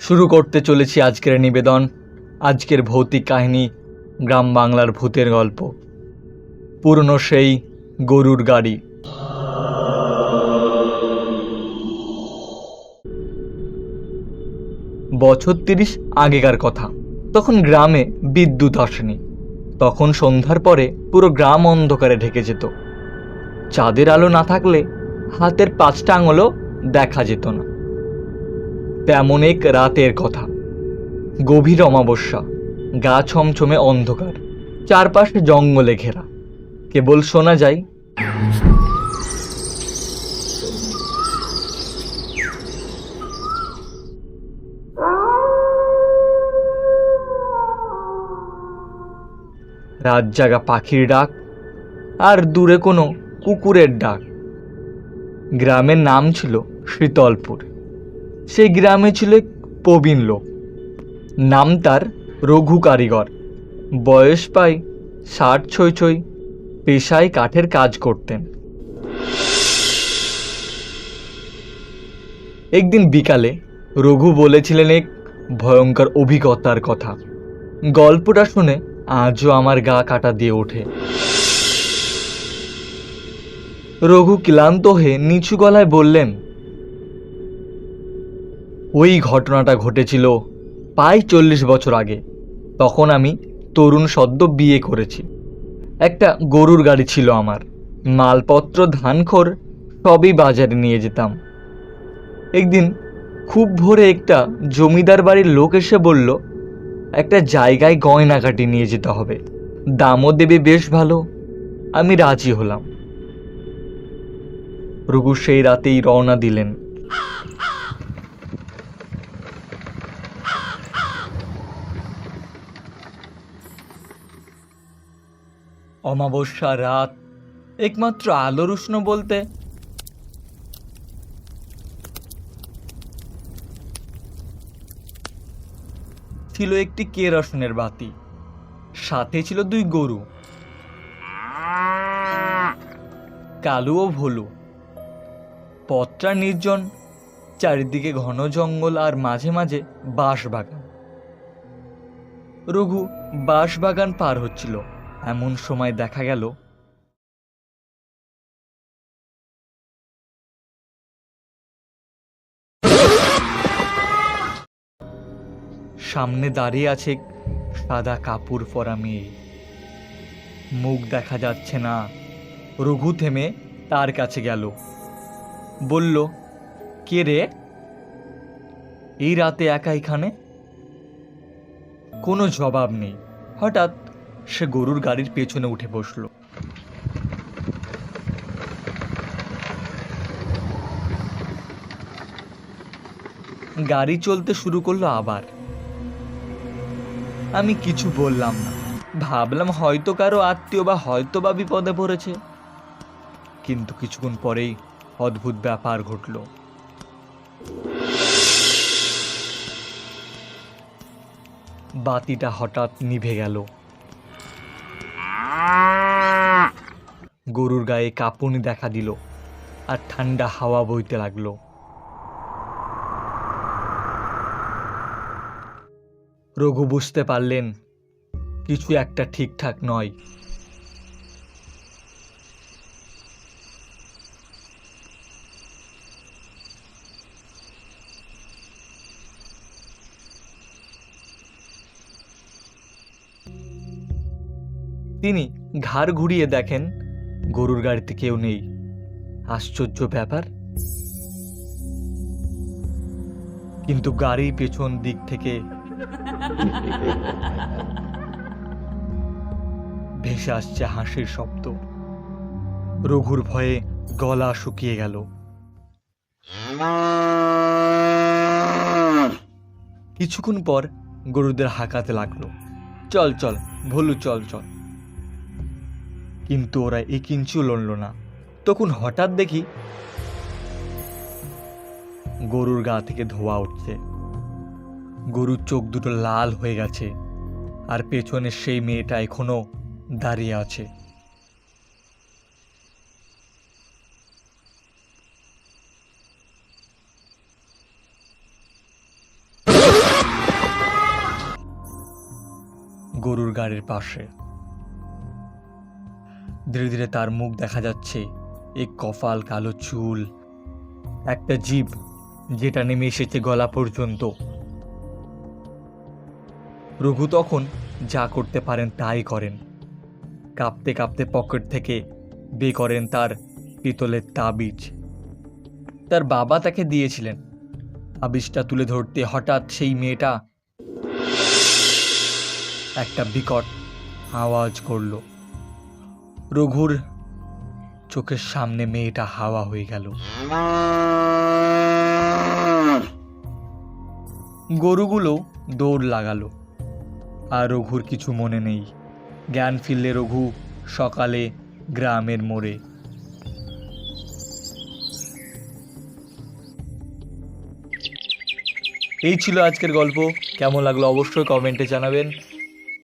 শুরু করতে চলেছি আজকের নিবেদন, আজকের ভৌতিক কাহিনী, গ্রাম বাংলার ভূতের গল্প। পুরনো সেই গরুর গাড়ি। বছর তিরিশ আগেকার কথা। তখন গ্রামে বিদ্যুৎ আসেনি। তখন সন্ধ্যার পরে পুরো গ্রাম অন্ধকারে ঢেকে যেত। চাঁদের আলো না থাকলে হাতের পাঁচটা আঙুলও দেখা যেত না। তেমন এক রাতের কথা। গভীর অমাবস্যা, গা ছমছমে অন্ধকার, চারপাশে জঙ্গলে ঘেরা। কেবল শোনা যায় রাত জাগা পাখির ডাক আর দূরে কোনো কুকুরের ডাক। গ্রামের নাম ছিল শীতলপুর। সেই গ্রামে ছিল এক প্রবীণ লোক। নাম তার রঘু কারিগর। বয়স প্রায় ষাট ছই ছই পেশায় কাঠের কাজ করতেন। একদিন বিকালে রঘু বলেছিলেন এক ভয়ঙ্কর অভিজ্ঞতার কথা। গল্পটা শুনে আজও আমার গা কাটা দিয়ে ওঠে। রঘু ক্লান্ত হয়ে নিচু গলায় বললেন, ওই ঘটনাটা ঘটেছিল প্রায় চল্লিশ বছর আগে। তখন আমি তরুণ সদ্য বিয়ে করেছি। একটা গরুর গাড়ি ছিল আমার। মালপত্র, ধানখোর সবই বাজারে নিয়ে যেতাম। একদিন খুব ভোরে একটা জমিদার বাড়ির লোক এসে বলল, একটা জায়গায় গয়নাকাটি নিয়ে যেতে হবে। দামও দেবে বেশ ভালো। আমি রাজি হলাম। রঘু সেই রাতেই রওনা দিলেন। অমাবস্যা রাত, একমাত্র আলোর উষ্ণ বলতে। ছিল একটি কেরোসিনের বাতি, সাথে ছিল দুই গরু, কালু ও ভোলু। পথটা নির্জন, চারিদিকে ঘন জঙ্গল আর মাঝে মাঝে বাঁশ বাগান রঘু বাঁশ বাগান পার হচ্ছিল। এমন সময় দেখা গেল, সামনে দাঁড়িয়ে আছে সাদা কাপড় পরা মেয়ে। মুখ দেখা যাচ্ছে না। রঘু থেমে তার কাছে গেল। বলল, কে রে? এই রাতে একা এখানে? কোনো জবাব নেই। হঠাৎ সে গরুর গাড়ির পেছনে উঠে বসল। গাড়ি চলতে শুরু করল আবার। আমি কিছু বললাম না। ভাবলাম হয়তো কারও আত্মীয় বা হয়তো বা বিপদে পড়েছে। কিন্তু কিছুক্ষণ পরেই অদ্ভুত ব্যাপার ঘটল। বাতিটা হঠাৎ নিভে গেল। গরুর গায়ে কাঁপুনি দেখা দিল আর ঠান্ডা হাওয়া বইতে লাগল। রঘু বুঝতে পারলেন, কিছু একটা ঠিকঠাক নয়। তিনি ঘাড় ঘুরিয়ে দেখেন, গরুর গাড়িতে কেউ নেই। আশ্চর্য ব্যাপার। কিন্তু গাড়ির পেছন দিক থেকে ভেসে আসছে হাসির শব্দ। রঘুর ভয়ে গলা শুকিয়ে গেল। কিছুক্ষণ পর গরুদের হাঁকাতে লাগল। চল চল, ভলু, চল চল। কিন্তু ওরা এ কিঞ্চু লড়ল না। তখন হঠাৎ দেখি গরুর গা থেকে ধোয়া উঠছে। গরুর চোখ দুটো লাল হয়ে গেছে আর পেছনে সেই মেয়েটা এখনও দাঁড়িয়ে আছে। গরুর গাড়ির পাশে। ধীরে ধীরে তার মুখ দেখা যাচ্ছে এক কপাল কালো চুল, একটা জীব যেটা নেমে এসেছে গলা পর্যন্ত। রঘু তখন যা করতে পারেন তাই করেন। কাঁপতে কাঁপতে পকেট থেকে বে করেন তার পিতলের তাবিজ। তার বাবা তাকে দিয়েছিলেন। তাবিজটা তুলে ধরতে হঠাৎ সেই মেয়েটা একটা বিকট আওয়াজ করল। রঘুর চোখের সামনে মেয়েটা হাওয়া হয়ে গেল। গরুগুলো দৌড় লাগালো আর রঘুর কিছু মনে নেই। জ্ঞান ফিরলে রঘু সকালে গ্রামের মোড়ে। এই ছিল আজকের গল্প। কেমন লাগল অবশ্যই কমেন্টে জানাবেন।